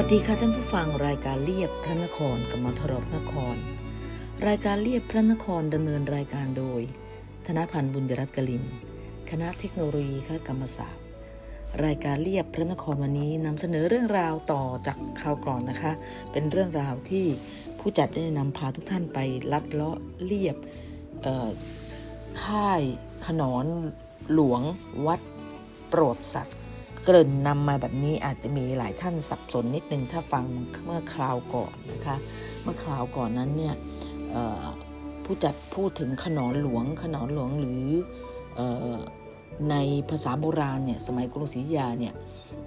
วัสดีค่ะท่านผู้ฟังรายการเรียบพระนครกับมทรพนคร รายการเรียบพระนครดำเนินรายการโดย ธนพันธ์บุญยรัตน์กลิน คณะเทคโนโลยีคณะกรรมศาสตร์ รายการเรียบพระนครวันนี้นำเสนอเรื่องราวต่อจากคราวก่อนนะคะ เป็นเรื่องราวที่ผู้จัดได้นำพาทุกท่านไปลัดเลาะเรียบเอ่อค่ายขนอนหลวงวัดโปรดสัตว เกริ่นนำมาแบบนี้อาจจะมีหลายท่านสับสนนิดนึงถ้าฟังเมื่อคราวก่อนนะคะ เมื่อคราวก่อนนั้นเนี่ยผู้จัดพูดถึงขนอนหลวง ขนอนหลวงหรืออในภาษาโบราณเนี่ยสมัยกรุงศรีอยุธยาเนี่ย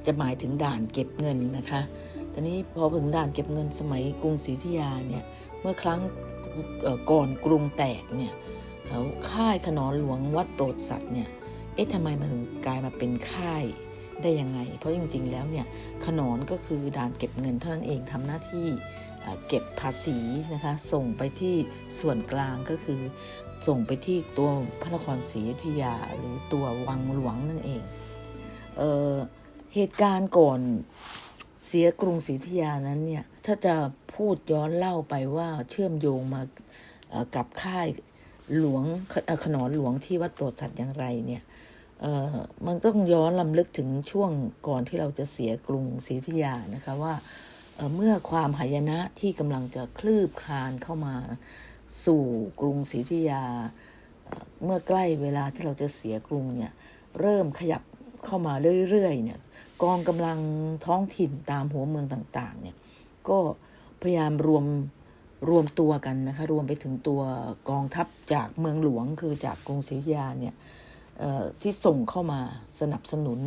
จะหมายถึงด่านเก็บเงินนะคะตอนนี้พอถึงด่านเก็บเงินสมัยกรุงศรีอยุธยาเนี่ยเมื่อครั้งก่อนกรุงแตกเนี่ยเอ่อค่ายขนอนหลวงวัดโปรดสัตว์เนี่ยเอ๊ะทำไมมันถึงกลายมาเป็นค่าย ได้ยังไง เพราะจริง ๆ แล้วเนี่ยขนอนก็คือด่านเก็บเงินเท่านั้นเองทำหน้าที่เก็บภาษีนะคะส่งไปที่ส่วนกลางก็คือ ส่งไปที่ตัวพระนครศรีอยุธยาหรือตัววังหลวงนั่นเองเออเหตุการณ์ก่อนเสียกรุงศรีอยุธยานั้นเนี่ยถ้าจะพูดย้อนเล่าไปว่าเชื่อมโยงมากับค่ายหลวงขนอนหลวงที่วัดโปรดสัตว์อย่างไรเนี่ย มันต้องย้อนลำลึกถึงช่วงก่อนที่เราจะเสียกรุงศรีอยุธยานะคะว่าเเมื่อความหายนะที่กำลังจะคลืบคลานเข้ามาสู่กรุงศรีอยุธยาเเมื่อใกล้เวลาที่เราจะเสียกรุงเนี่ยเริ่มขยับเข้ามาเรื่อยๆเนี่ยกองกำลังท้องถิ่นตามหัวเมืองต่างๆเนี่ยก็พยายามรวมรวมตัวกันนะคะรวมไปถึงตัวกองทัพจากเมืองหลวงคือจากกรุงศรีอยุธยาเนี่ย ที่ส่งเข้ามาสนับสนุน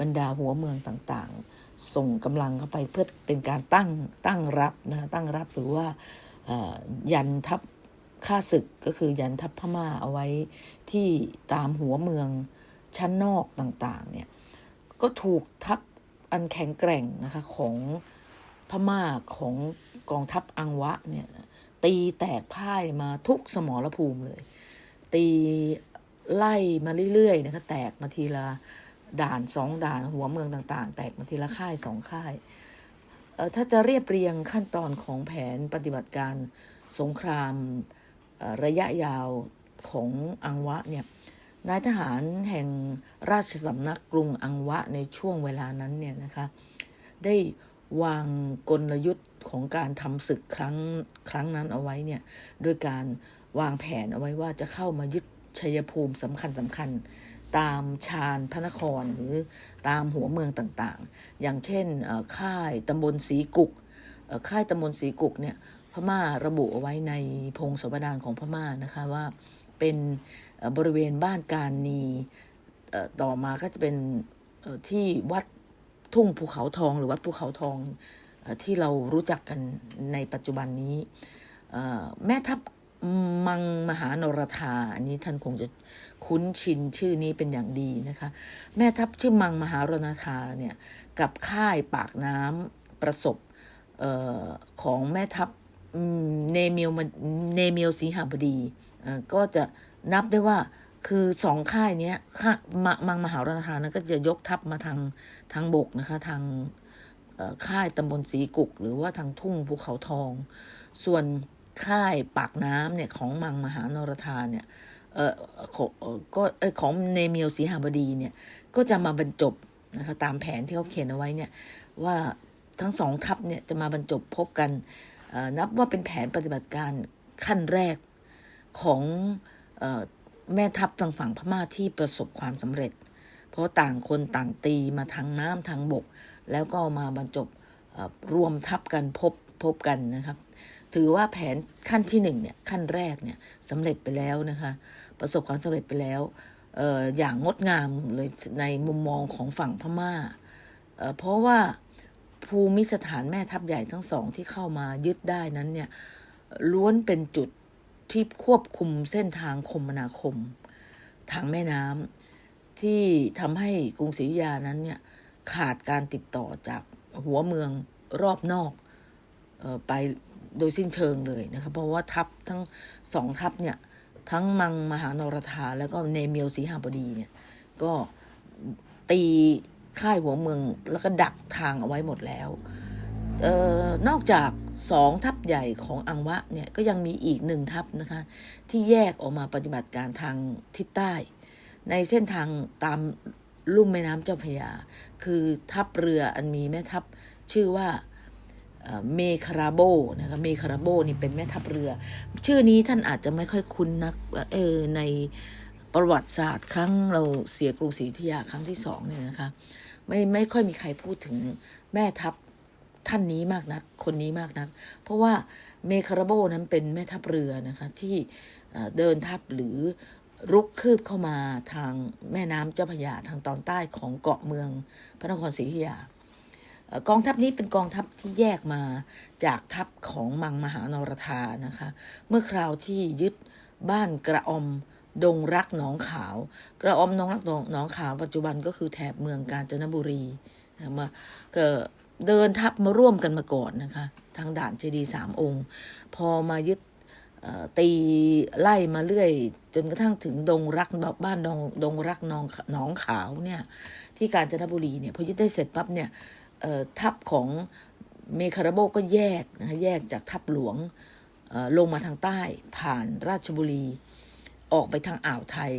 บรรดาหัวเมืองต่างๆ ส่งกำลังเข้าไปเพื่อเป็นการตั้งตั้งรับนะตั้งรับหรือว่ายันทัพข้าศึกก็คือยันทัพพม่าเอาไว้ที่ตามหัวเมืองชั้นนอกต่างๆเนี่ยก็ถูกทัพอันแข็งแกร่งนะคะของพม่าของกองทัพอังวะเนี่ยตีแตกพ่ายมาทุกสมรภูมิเลย ตี ไล่มาเรื่อยๆนะคะแตกมาทีละด่านสองด่านหัวเมืองต่างๆ แตกมาทีละค่ายสองค่ายถ้าจะเรียบเรียงขั้นตอนของแผนปฏิบัติการสงครามระยะยาวของอังวะเนี่ยนายทหารแห่งราชสำนักกรุงอังวะในช่วงเวลานั้นเนี่ยนะคะได้วางกลยุทธ์ของการทำศึกครั้งครั้งนั้นเอาไว้เนี่ยโดยการวางแผนเอาไว้ว่าจะเข้ามายึด ชัยภูมิสำคัญสำคัญตามชานพระนครหรือตามหัวเมืองต่างๆ อย่างเช่นค่ายตำบลสีกุกค่ายตำบลสีกุกเนี่ยพม่าระบุเอาไว้ในพงศาวดารของพม่านะคะว่าเป็นบริเวณบ้านการนีต่อมาก็จะเป็นที่วัดทุ่งภูเขาทองหรือวัดภูเขาทองที่เรารู้จักกันในปัจจุบันนี้ แม่ทัพ มังมหานรธาอันนี้ท่านคงจะคุ้นชินชื่อนี้เป็นอย่างดีนะคะ แม่ทัพชื่อมังมหารณธาเนี่ยกับค่ายปากน้ำประสบออของแม่ทัพเนมียวมันเนมียวสีหบดีก็จะนับได้ว่าคือสองค่ายนี้ค่ายมะมังมหารณธานั้นก็จะยกทัพมาทางทางบกนะคะทางค่ายตำบลสีกุก หรือว่าทางทุ่งภูเขาทอง ส่วน ค่ายปากน้ำเนี่ยของมังมหานรธาเนี่ยเออของเอ่อก็ของเนเมียวสีหาบดีเนี่ยก็จะมาบรรจบนะคะตามแผนที่เขาเขียนเอาไว้เนี่ยว่าทั้งสองทัพเนี่ยจะมาบรรจบพบกันอ่อนับว่าเป็นแผนปฏิบัติการขั้นแรกของเออแม่ทัพทางฝั่งพม่าที่ประสบความสำเร็จ เพราะต่างคนต่างตีมาทางน้ำทางบก แล้วก็มาบรรจบรวมทัพกันพบพบกันนะครับ ถือว่าแผนขั้นที่หนึ่งเนี่ยขั้นแรกเนี่ยสำเร็จไปแล้วนะคะ ประสบความสำเร็จไปแล้วออย่างงดงามเลยในมุมมองของฝั่งพม่าเอ่อเพราะว่าภูมิสถานแม่ทัพใหญ่ทั้งสองที่เข้ามายึดได้นั้นเนี่ยล้วนเป็นจุดที่ควบคุมเส้นทางคมนาคม ทางแม่น้ำที่ทำให้กรุงศรีอยุธยานั้นเนี่ยขาดการติดต่อจากหัวเมืองรอบนอกออไป โดยสิ้นเชิงเลยนะคะเพราะว่าทัพทั้งสองทัพเนี่ย ทั้งมังมหานรธาแล้วก็เนเมียวสีหบดีเนี่ย ก็ตีค่ายหัวเมืองแล้วก็ดักทางเอาไว้หมดแล้วออนอกจากสองทัพใหญ่ของอังวะเนี่ยก็ยังมีอีกหนึ่งทัพนะคะ ที่แยกออกมาปฏิบัติการทางทิศใต้ ในเส้นทางตามลุ่มแม่น้ำเจ้าพยา คือทัพเรืออันมีแม่ทัพชื่อว่า เมคาราโบนะคะเมคาราโบนี่เป็นแม่ทัพเรือ ชื่อนี้ท่านอาจจะไม่ค่อยคุ้นนักเออในประวัติศาสตร์ครั้งเราเสียกรุงศรีอยุธยาครั้งที่สองเนี่ยนะคะไม่ไม่ค่อยมีใครพูดถึงแม่ทัพท่านนี้มากนัก คนนี้มากนัก เพราะว่าเมคาราโบนั้นเป็นแม่ทัพเรือนะคะที่เดินทัพหรือรุกคืบเข้ามาทางแม่น้ำเจ้าพระยาทางตอนใต้ของเกาะเมืองพระนครศรีอยุธยา กองทัพนี้เป็นกองทัพที่แยกมาจากทัพของมังมหานรธานะคะ เมื่อคราวที่ยึดบ้านกระอมดงรักหนองขาว กระอมหนองรักหนองขาวปัจจุบันก็คือแถบเมืองกาญจนบุรีมาก็เดินทัพมาร่วมกันมาก่อนนะคะ ทางด่านเจดีสามองค์ พอมายึดตีไล่มาเรื่อย จนกระทั่งถึงดงรักบ้านดงดงรักหนองหนองขาวเนี่ยที่กาญจนบุรีเนี่ยพอยึดได้เสร็จปั๊บเนี่ย ทัพของเมคาราโบก็แยกนะคะแยกจากทัพหลวงลงมาทางใต้ผ่านราชบุรี ออกไปทางอ่าวไทย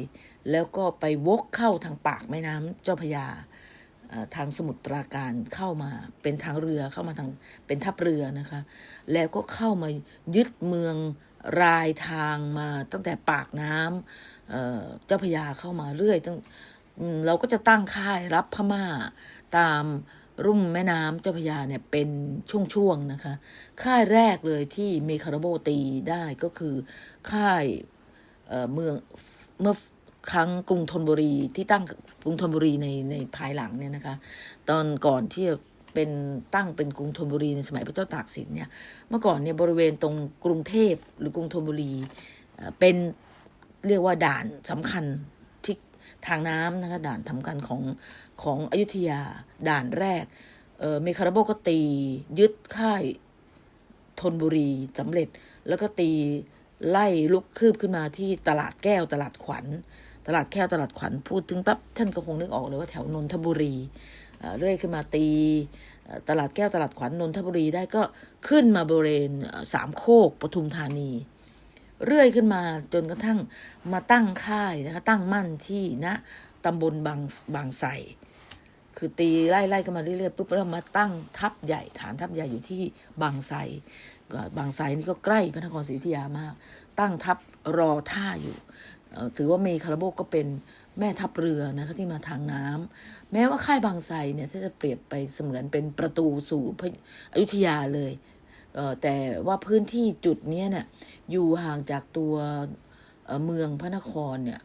แล้วก็ไปวกเข้าทางปากแม่น้ำเจ้าพยาทางสมุทรปราการเข้ามาเป็นทางเรือเข้ามาทางเป็นทัพเรือนะคะ แล้วก็เข้ามายึดเมืองรายทางมาตั้งแต่ปากน้ำเอ่อเจ้าพยาเข้ามาเรื่อยตั้งเราก็จะตั้งค่ายรับพม่าตาม รุ่มแม่น้ำเจ้าพยาเนี่ยเป็นช่วงๆนะคะ ค่ายแรกเลยที่เมคาราโบตีได้ก็คือค่ายเมืองเมื่อครั้งกรุงธนบุรีที่ตั้งกรุงธนบุรีในในภายหลังเนี่ยนะคะ ตอนก่อนที่จะเป็นตั้งเป็นกรุงธนบุรีในสมัยพระเจ้าตากสินเนี่ยเมื่อก่อนเนี่ยบริเวณตรงกรุงเทพหรือกรุงธนบุรีเป็นเรียกว่าด่านสำคัญที่ทางน้ำนะคะด่านสำคัญของ ของอยุธยาด่านแรก เออเมคาราโบก็ตี ยึดค่ายธนบุรีสำเร็จ แล้วก็ตีไล่ลุกคืบขึ้นมาที่ตลาดแก้วตลาดขวัญ ตลาดแก้วตลาดขวัญพูดถึงปั๊บท่านก็คงนึกออกเลยว่าแถวนนทบุรีเอ่อเรื่อยขึ้นมาตีตลาดแก้วตลาดขวัญนนทบุรีได้ก็ขึ้นมาบริเวณสามโคกปทุมธานี เรื่อยขึ้นมาจนกระทั่งมาตั้งค่ายนะคะตั้งมั่นที่ณตำบลบางบางไทร คือตีไล่ไล่กันมาเรื่อยๆปุ๊บแล้วมาตั้งทัพใหญ่ฐานทัพใหญ่อยู่ที่บางไทรก็บางไทรนี่ก็ใกล้พระนครศรีอยุธยามาก ตั้งทัพรอท่าอยู่ ถือว่าเมคาราโบก็เป็นแม่ทัพเรือนะคะที่มาทางน้ำแม้ว่าค่ายบางไทรเนี่ยถ้าจะเปรียบไปเสมือนเป็นประตูสู่พระอยุธยาเลยแต่ว่าพื้นที่จุดนี้เนี่ยอยู่ห่างจากตัวเมืองพระนครเนี่ย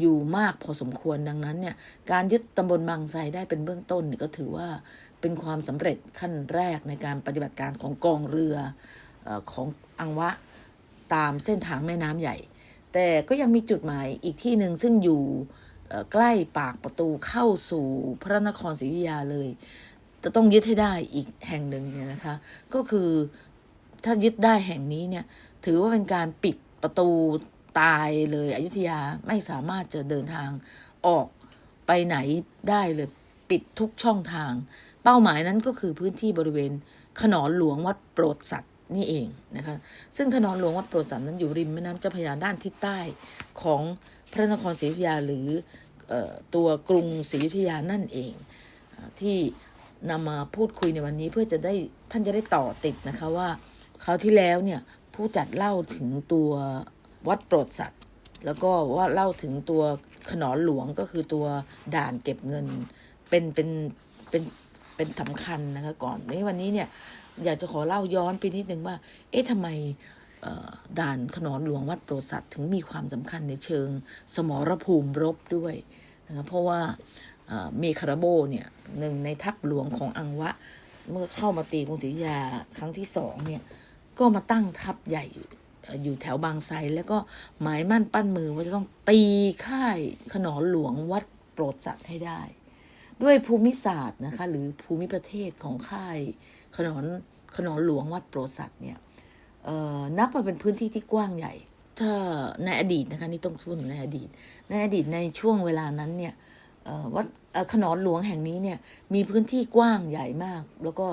อยู่มากพอสมควรดังนั้นเนี่ยการยึดตำบลบางไทรได้เป็นเบื้องต้นเนี่ยก็ถือว่าเป็นความสำเร็จขั้นแรกในการปฏิบัติการของกองเรือของอังวะตามเส้นทางแม่น้ำใหญ่ แต่ก็ยังมีจุดหมายอีกที่หนึ่งซึ่งอยู่ใกล้ปากประตูเข้าสู่พระนครศรีอยุธยาเลย จะต้องยึดให้ได้อีกแห่งหนึ่งเนี่ยนะคะ ก็คือถ้ายึดได้แห่งนี้เนี่ยถือว่าเป็นการปิดประตู ตายเลยอยุธยาไม่สามารถจะเดินทางออกไปไหนได้เลยปิดทุกช่องทาง เป้าหมายนั้นก็คือพื้นที่บริเวณขนอนหลวงวัดโปรดสัตว์นี่เองนะคะซึ่งขนอนหลวงวัดโปรดสัตว์นั้นอยู่ริมแม่น้ำเจ้าพระยาด้านทิศใต้ของพระนครศรีอยุธยาหรืออตัวกรุงศรีอยุธยานั่นเองที่นำมาพูดคุยในวันนี้เพื่อจะได้ท่านจะได้ต่อติดนะคะว่าคราวที่แล้วเนี่ยผู้จัดเล่าถึงตัว วัดโปรดสัตว์ แล้วก็ว่าเล่าถึงตัวขนอนหลวงก็คือตัวด่านเก็บเงิน เป็นเป็นเป็นเป็นสำคัญนะคะก่อนนี้วันนี้เนี่ยอยากจะขอเล่าย้อนไปนิดนึงว่า เอ๊ะทำไมด่านขนอนหลวงวัดโปรดสัตว์ถึงมีความสำคัญในเชิงสมรภูมิรบด้วยนะคะเพราะว่าเอ่อเมคาราโบเนี่ยหนึ่งในทัพหลวงของอังวะ เมื่อเข้ามาตีกรุงศรีอยุธยาครั้งที่สองเนี่ยก็มาตั้งทัพใหญ่ อยู่แถวบางไทรแล้วก็หมายมั่นปั้นมือว่าจะต้องตีค่ายขนอนหลวงวัดโปรดสัตว์ให้ได้ ด้วยภูมิศาสตร์นะคะหรือภูมิประเทศของค่ายขนอนขนอนหลวงวัดโปรดสัตว์เนี่ยนับว่าเป็นพื้นที่ที่กว้างใหญ่ ถ้าในอดีตนะคะนี่ต้องพูดถึงในอดีต ในอดีตในช่วงเวลานั้นเนี่ยวัดขนอนหลวงแห่งนี้เนี่ยมีพื้นที่กว้างใหญ่มาก แล้วก็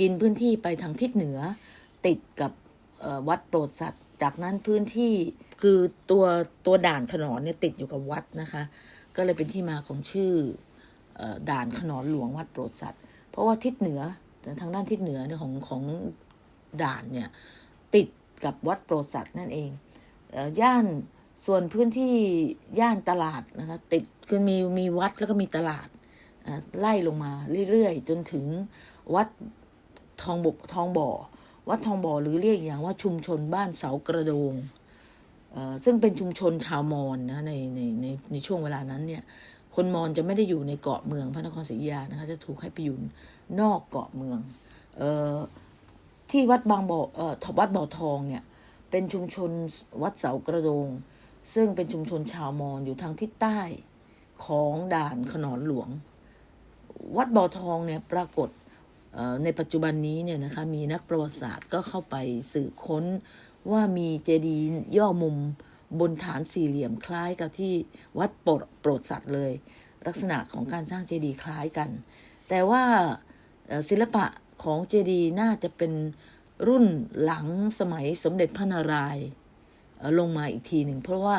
กินพื้นที่ไปทางทิศเหนือติดกับ วัดโปรดสัตว์จากนั้นพื้นที่คือตัวตัวด่านขนอนเนี่ยติดอยู่กับวัดนะคะ ก็เลยเป็นที่มาของชื่ออด่านขนอนหลวงวัดโปรดสัตว์ เพราะว่าทิศเหนือทางด้านทิศเหนือของของด่านเนี่ยติดกับวัดโปรดสัตว์นั่นเองย่านส่วนพื้นที่ย่านตลาดนะคะติดคือมีมีวัดแล้วก็มีตลาดไล่ลงมาเรื่อยๆ จนถึงวัดทองบกทองบ่อ วัดทองบ่อหรือเรียกอย่างว่าชุมชนบ้านเสากระโดงเอ่อซึ่งเป็นชุมชนชาวมอญนะในในในในช่วงเวลานั้นเนี่ยคนมอญจะไม่ได้อยู่ในเกาะเมืองพระนครศรีอยุธยานะคะจะถูกให้ไปอยู่นอกเกาะเมืองเอ่อที่วัดบางบ่อเอ่อวัดบ่อทองเนี่ยเป็นชุมชนวัดเสากระโดง ซึ่งเป็นชุมชนชาวมอญอยู่ทางทิศใต้ของด่านขนอนหลวง วัดบ่อทองเนี่ยปรากฏ ในปัจจุบันนี้เนี่ยนะคะมีนักประวัติศาสตร์ก็เข้าไปสืบค้นว่ามีเจดีย์ย่อมุมบนฐานสี่เหลี่ยมคล้ายกับที่วัดโปรดโปรดสัตว์เลย ลักษณะของการสร้างเจดีย์คล้ายกัน แต่ว่าศิลปะของเจดีย์น่าจะเป็นรุ่นหลังสมัยสมเด็จพระนารายณ์ลงมาอีกทีหนึ่ง เพราะว่า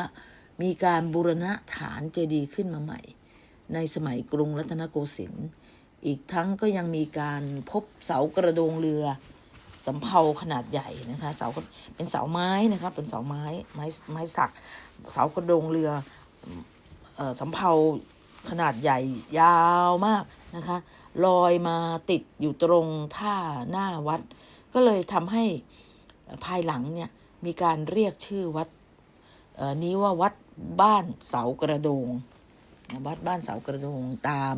มีการบูรณะฐานเจดีย์ขึ้นมาใหม่ ในสมัยกรุงรัตนโกสินทร์ อีกทั้งก็ยังมีการพบเสากระโดงเรือสำเภาขนาดใหญ่นะคะเสาเป็นเสาไม้นะคะเป็นเสาไม้ไม้ไม้สักเสากระโดงเรือเออสำเภาขนาดใหญ่ยาวมากนะคะลอยมาติดอยู่ตรงท่าหน้าวัด ก็เลยทำให้ภายหลังเนี่ยมีการเรียกชื่อวัดนี้ว่าวัดบ้านเสากระโดงวัดบ้านเสากระโดงตาม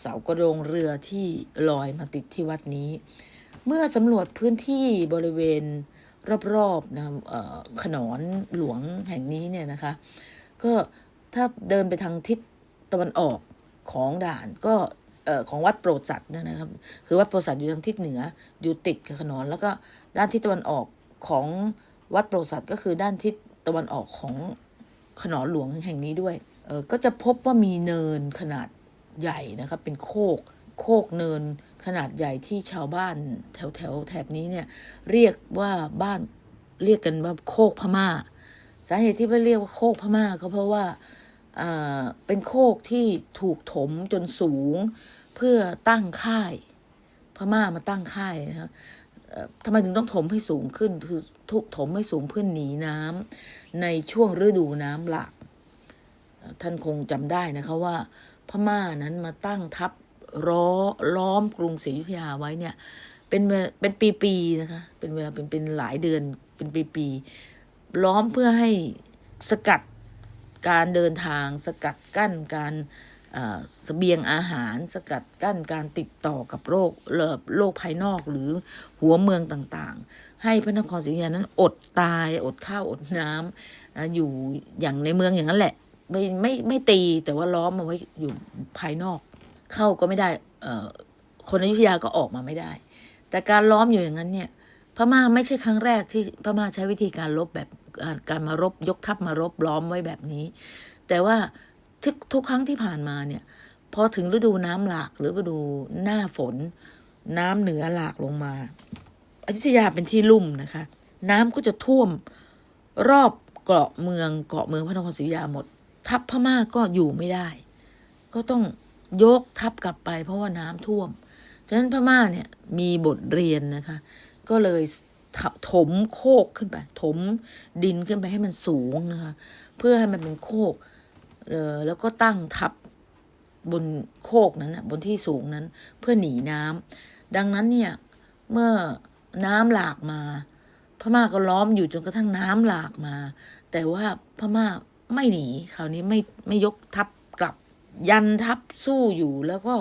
เสากระโดงเรือที่ลอยมาติดที่วัดนี้ เมื่อสำรวจพื้นที่บริเวณรอบๆนะขนอนหลวงแห่งนี้เนี่ยนะคะ ก็ถ้าเดินไปทางทิศตะวันออกของด่านก็ของวัดโปรดสัตว์นะครับ คือวัดโปรดสัตว์อยู่ทางทิศเหนืออยู่ติดกับขนอน แล้วก็ด้านทิศตะวันออกของวัดโปรดสัตว์ก็คือด้านทิศตะวันออกของขนอนหลวงแห่งนี้ด้วย ก็จะพบว่ามีเนินขนาด ใหญ่นะครับเป็นโคก โคกเนินขนาดใหญ่ที่ชาวบ้านแถวแถวแถบนี้เนี่ยเรียกว่าบ้านเรียกกันว่าโคกพม่า สาเหตุที่เรียกว่าโคกพม่าก็เพราะว่าเป็นโคกที่ถูกถมจนสูงเพื่อตั้งค่าย พม่ามาตั้งค่ายนะครับทำไมถึงต้องถมให้สูงขึ้น คือทุกถมให้สูงเพื่อหนีน้ำในช่วงฤดูน้ำหลากท่านคงจำได้นะคะว่า พม่านั้นมาตั้งทัพล้อล้อมกรุงศรีอยุธยาไว้เนี่ย เป็นเป็นปีๆนะคะ เป็นเวลาเป็นเป็นหลายเดือนเป็นปีๆล้อมเพื่อให้สกัดการเดินทาง สกัดกั้นการเอ่อเสบียงอาหารสกัดกั้นการติดต่อกับโรคเลิโลกภายนอกหรือหัวเมืองต่างๆ ให้พระนครศรีอยุธยานั้นอดตายอดข้าวอดน้ำออยู่อย่างในเมืองอย่างนั้นแหละ ไม่ไม่ไม่ตีแต่ว่าล้อมเอาไว้อยู่ภายนอก เข้าก็ไม่ได้เอ่อคนอยุธยาก็ออกมาไม่ได้ แต่การล้อมอยู่อย่างนั้นเนี่ยพม่าไม่ใช่ครั้งแรกที่พม่าใช้วิธีการลบแบบการมารบยกทัพมารบล้อมไว้แบบนี้ แต่ว่าทุกทุกครั้งที่ผ่านมาเนี่ยพอถึงฤดูน้ำหลากหรือฤดูหน้าฝน น้ำเหนือหลากลงมาอยุธยาเป็นที่ลุ่มนะคะ น้ำก็จะท่วมรอบเกาะเมืองเกาะเมืองพระนครศรีอยุธยาหมด ทัพพม่าก็อยู่ไม่ได้ ก็ต้องยกทัพกลับไป เพราะว่าน้ำท่วม ฉะนั้นพม่าเนี่ยมีบทเรียนนะคะ ก็เลยถถมโคกขึ้นไป ถมดินขึ้นไปให้มันสูงนะคะเพื่อให้มันเป็นโคกเออแล้วก็ตั้งทับบนโคกนั้นนะบนที่สูงนั้นเพื่อหนีน้ำดังนั้นเนี่ยเมื่อน้ำหลากมา พม่าก็ล้อมอยู่จนกระทั่งน้ำหลากมา แต่ว่าพม่า ไม่หนีคราวนี้ไม่ไม่ยกทัพกลับ ยันทัพสู้อยู่แล้วก็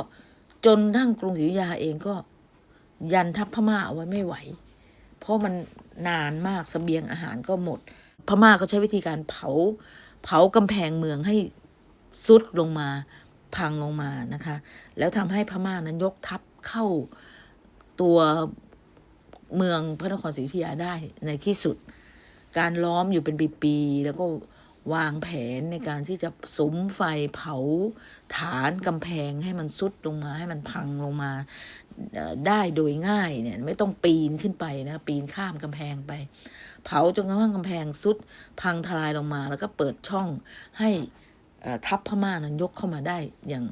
จนทั้งกรุงศรีอยุธยาเองก็ ยันทัพพม่าเอาไว้ไม่ไหว เพราะมันนานมากสเสบียงอาหารก็หมด พม่าก็ใช้วิธีการเผา เผากำแพงเมืองให้ซุดลงมาพังลงมานะคะ แล้วทำให้พม่านั้นยกทัพเข้าตัวเมืองพระนครศรีอยุธยาได้ในที่สุด การล้อมอยู่เป็นปีๆแล้วก็ วางแผนในการที่จะสุมไฟเผาฐานกำแพงให้มันซุดลงมาให้มันพังลงมาได้โดยง่ายเนี่ยไม่ต้องปีนขึ้นไปนะปีนข้ามกำแพงไป เผาจนกระทั่งกำแพงสุดพังทลายลงมา แล้วก็เปิดช่องให้ทัพพม่านั้นยกเข้ามาได้อย่าง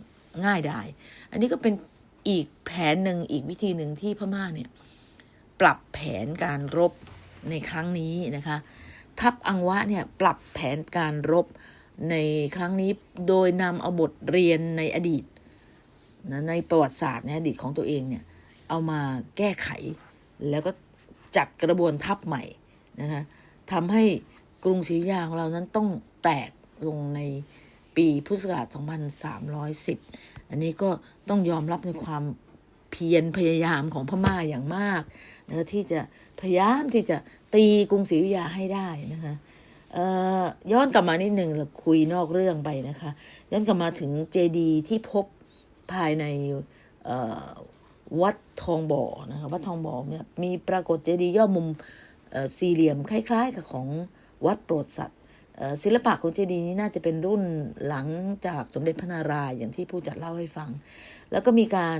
ง่ายดายอันนี้ก็เป็นอีกแผนหนึ่งอีกวิธีหนึ่งที่พม่าเนี่ยปรับแผนการรบในครั้งนี้นะคะ ทัพอังวะเนี่ยปรับแผนการรบในครั้งนี้โดยนำเอาบทเรียนในอดีตนะในประวัติศาสตร์ในอดีตของตัวเองเนี่ยเอามาแก้ไข แล้วก็จัดกระบวนทัพใหม่นะคะทำให้กรุงศรีอยุธยาของเรานั้นต้องแตกลงในปีพุทธศักราช 2310 อันนี้ก็ต้องยอมรับในความ เพียรพยายามของพม่าอย่างมากนะคะที่จะพยายามที่จะตีกรุงศรีอยุธยาให้ได้นะคะย้อนกลับมานิดหนึ่งเราคุยนอกเรื่องไปนะคะ ย้อนกลับมาถึงเจดีย์ที่พบภายในวัดทองบ่อนะคะวัดทองบ่อเนี่ยมีปรากฏเจดีย์ย่อมุมสี่เหลี่ยมคล้าย ๆ กับของวัดโปรดสัตว ศิลปะของเจดีย์นี้น่าจะเป็นรุ่นหลังจากสมเด็จพระนารายณ์อย่างที่ผู้จัดเล่าให้ฟัง แล้วก็มีการ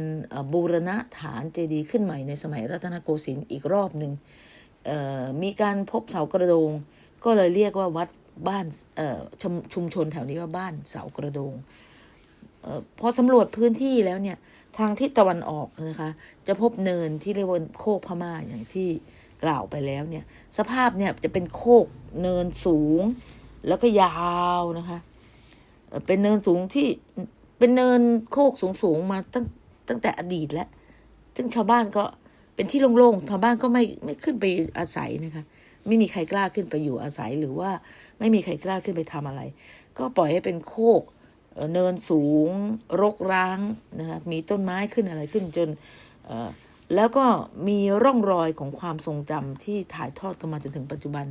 บูรณะฐานเจดีย์ขึ้นใหม่ในสมัยรัตนโกสินทร์อีกรอบหนึ่งมีการพบเสากระโดง ก็เลยเรียกว่าวัดบ้านชุมชุมชนแถวนี้ว่าบ้านเสากระโดงเออพอสำรวจพื้นที่แล้วเนี่ยทางทิศตะวันออกนะคะจะพบเนินที่เรียกว่าโคกพม่าอย่างที่กล่าวไปแล้วเนี่ยสภาพเนี่ยจะเป็นโคกเนินสูง แล้วก็ยาวนะคะ เป็นเนินสูงที่เป็นเนินโคกสูงๆมาตั้งตั้งแต่อดีตแล้ว ซึ่งชาวบ้านก็เป็นที่โล่งๆ ชาวบ้านก็ไม่ไม่ขึ้นไปอาศัยนะคะ ไม่มีใครกล้าขึ้นไปอยู่อาศัยหรือว่าไม่มีใครกล้าขึ้นไปทำอะไร ก็ปล่อยให้เป็นโคกเนินสูง รกร้างนะคะมีต้นไม้ขึ้นอะไรขึ้นจนเอ่อแล้วก็มีร่องรอยของความทรงจำที่ถ่ายทอดกันมาจนถึงปัจจุบัน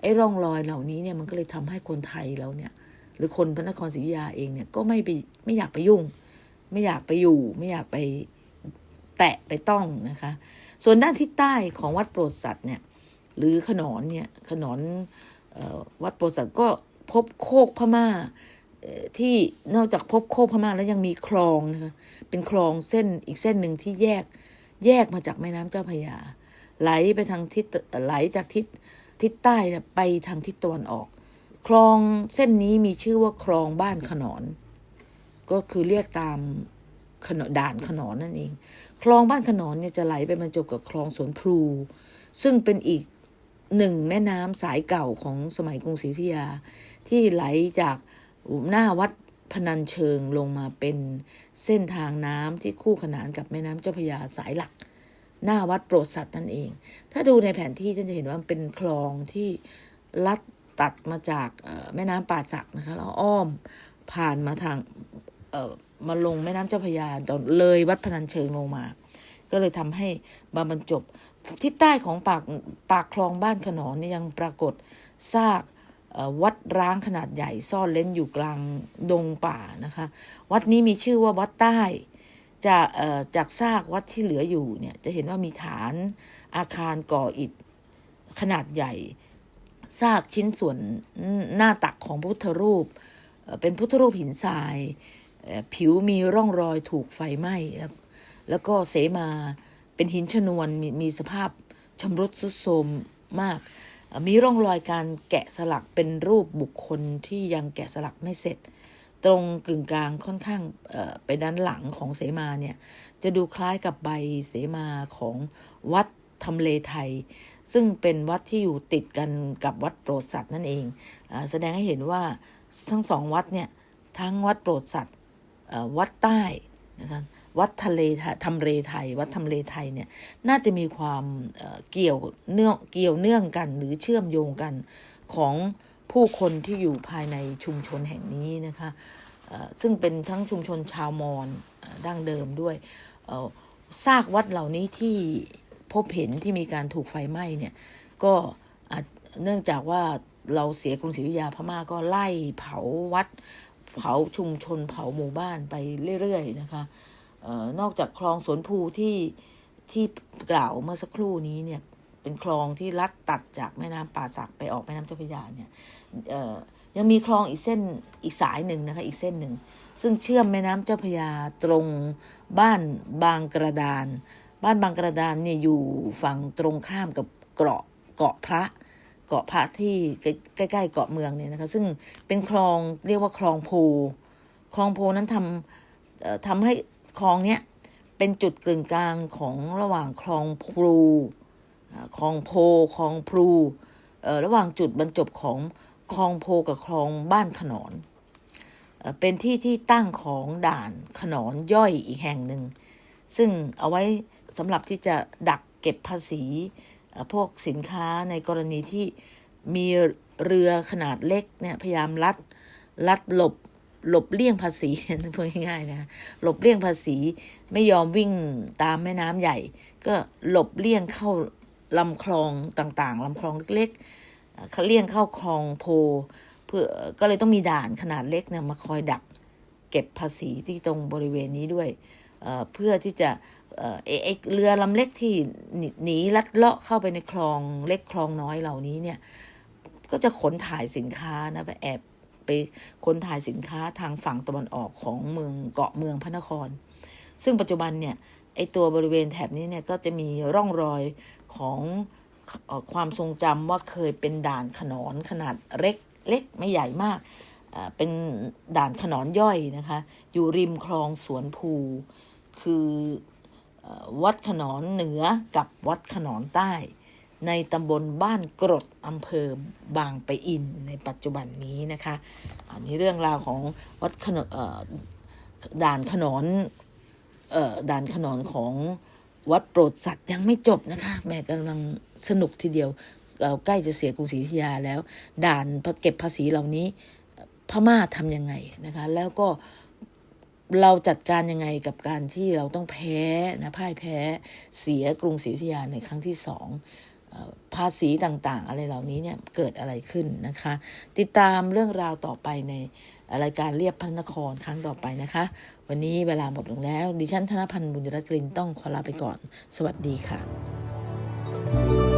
ไอ้ร่องรอยเหล่านี้เนี่ยมันก็เลยทำให้คนไทยเราเนี่ย หรือคนพระนครศรีอยุธยาเองเนี่ยก็ไม่ไปไม่อยากไปยุ่ง ไม่อยากไปอยู่ ไม่อยากไปแตะไปต้องนะคะ ส่วนด้านทิศใต้ของวัดโปรดสัตว์เนี่ยหรือขนอนเนี่ยขนอนออวัดโปรดสัตว์ก็พบโคกพม่าเอ่อที่นอกจากพบโคกพม่าแล้วยังมีคลองนะคะเป็นคลองเส้นอีกเส้นหนึ่งที่แยกแยกมาจากแม่น้ำเจ้าพระยา ไหลไปทางทิศไหลจากทิศ ทิศใต้เนี่ยไปทางทิศตะวันออก คลองเส้นนี้มีชื่อว่าคลองบ้านขนอน ก็คือเรียกตามขนด่านขนอนนั่นเอง คลองบ้านขนอนเนี่ยจะไหลไปบรรจบกับคลองสวนพลู ซึ่งเป็นอีกหนึ่งแม่น้ำสายเก่าของสมัยกรุงศรีอยุธยา ที่ไหลจากหน้าวัดพนัญเชิงลงมาเป็นเส้นทางน้ำที่คู่ขนานกับแม่น้ำเจ้าพระยาสายหลัก หน้าวัดโปรดสัตว์นั่นเอง ถ้าดูในแผนที่ท่านจะเห็นว่ามันเป็นคลองที่ลัดตัดมาจากแม่น้ำป่าสักนะคะแล้วอ้อมผ่านมาทางมาลงแม่น้ำเจ้าพยาตอนเลยวัดพนัญเชิงลงมา ก็เลยทำให้มาบรรจบทิศใต้ของปากปากคลองบ้านขนอนนี่ยังปรากฏซากวัดร้างขนาดใหญ่ซ่อนเล้นอยู่กลางดงป่านะคะ วัดนี้มีชื่อว่าวัดใต้ จากจากซากวัดที่เหลืออยู่เนี่ยจะเห็นว่ามีฐานอาคารก่ออิฐขนาดใหญ่ซากชิ้นส่วนหน้าตักของพุทธรูป เป็นพุทธรูปหินทราย ผิวมีร่องรอยถูกไฟไหม้แล้วแล้วก็เสมาเป็นหินชนวนมีมีสภาพชำรุดทรุดโทรมมาก มีร่องรอยการแกะสลักเป็นรูปบุคคลที่ยังแกะสลักไม่เสร็จ ตรงกึ่งกลางค่อนข้างไปด้านหลังของเสมาเนี่ย จะดูคล้ายกับใบเสมาของวัดทำเลไทย ซึ่งเป็นวัดที่อยู่ติดกันกับวัดโปรดสัตว์นั่นเองอแสดงให้เห็นว่าทั้งสองวัดเนี่ยทั้งวัดโปรดสัตว์วัดใต้นะคะวัดทะเลทำเลไทย วัดทำเลไทยเนี่ยน่าจะมีความเเกี่ยวเนื่องเกี่ยวเนื่องกันหรือเชื่อมโยงกันของ ผู้คนที่อยู่ภายในชุมชนแห่งนี้นะคะซึ่งเป็นทั้งชุมชนชาวมอญดั้งเดิมด้วยซากวัดเหล่านี้ที่พบเห็นที่มีการถูกไฟไหม้เนี่ยก็เนื่องจากว่าเราเสียกรุงศรีอยุธยาพม่าก็ไล่เผาวัดเผาชุมชนเผาหมู่บ้านไปเรื่อยๆนะคะออนอกจากคลองสวนภูที่ที่กล่าวเมื่อสักครู่นี้เนี่ย เป็นคลองที่ลัดตัดจากแม่น้ำป่าสักไปออกแม่น้ำเจ้าพระยาเนี่ยยังมีคลองอีกเส้นอีกสายหนึ่งนะคะอีกเส้นหนึ่งซึ่งเชื่อมแม่น้ำเจ้าพระยาตรงบ้านบางกระดาน บ้านบางกระดานเนี่ยอยู่ฝั่งตรงข้ามกับเกาะเกาะพระเกาะพระที่ใกล้ๆเกาะเมืองเนี่ยนะคะซึ่งเป็นคลองเรียกว่าคลองโพคลองโพนั้นทำทำให้คลองเนี้ยเป็นจุดกึ่งกลางของระหว่างคลองพลู คลองโพคลองพลูระหว่างจุดบรรจบของคลองโพกับคลองบ้านขนอนเป็นที่ที่ตั้งของด่านขนอนย่อยอีกแห่งหนึ่ง ซึ่งเอาไว้สำหรับที่จะดักเก็บภาษีพวกสินค้าในกรณีที่มีเรือขนาดเล็กเนี่ยพยายามลัดลัดหลบหลบเลี่ยงภาษีพูดง่ายๆนะหลบเลี่ยงภาษีไม่ยอมวิ่งตามแม่น้ำใหญ่ ก็หลบเลี่ยงเข้า ลำคลองต่างๆลำคลองเล็กๆเขาเลี่ยงเข้าคลองโพ เพื่อก็เลยต้องมีด่านขนาดเล็กเนี่ยมาคอยดักเก็บภาษีที่ตรงบริเวณนี้ด้วยเพื่อที่จะเออเรือลำเล็กที่หนีลัดเลาะเข้าไปในคลองเล็กคลองน้อยเหล่านี้เนี่ยก็จะขนถ่ายสินค้านะไปแอบไปขนถ่ายสินค้าทางฝั่งตะวันออกของเมืองเกาะเมืองพระนคร ซึ่งปัจจุบันเนี่ย ไอตัวบริเวณแถบนี้เนี่ยก็จะมีร่องรอยของความทรงจำว่าเคยเป็นด่านขนอนขนาดเล็กเล็กไม่ใหญ่มากอ่าเป็นด่านขนอนย่อยนะคะ อยู่ริมคลองสวนภู คือวัดขนอนเหนือกับวัดขนอนใต้ ในตำบลบ้านกรดอำเภอบางปะอินในปัจจุบันนี้นะคะ อันนี้เรื่องราวของวัดขนอนเอ่อด่านขนอน ด่านขนอนของวัดโปรดสัตว์ยังไม่จบนะคะแม่กำลังสนุกทีเดียวเราใกล้จะเสียกรุงศรีอยุธยาแล้ว ด่านเก็บภาษีเหล่านี้พม่าทำยังไงนะคะ แล้วก็เราจัดการยังไงกับการที่เราต้องแพ้นะพ่ายแพ้เสียกรุงศรีอยุธยาในครั้งที่สองภาษีต่างๆ อะไรเหล่านี้เนี่ยเกิดอะไรขึ้นนะคะ ติดตามเรื่องราวต่อไปใน รายการเรียบพระนครครั้งต่อไปนะคะ วันนี้เวลาหมดลงแล้ว ดิฉันธนพันธ์บุญรัตน์กลินต้องขอลาไปก่อน สวัสดีค่ะ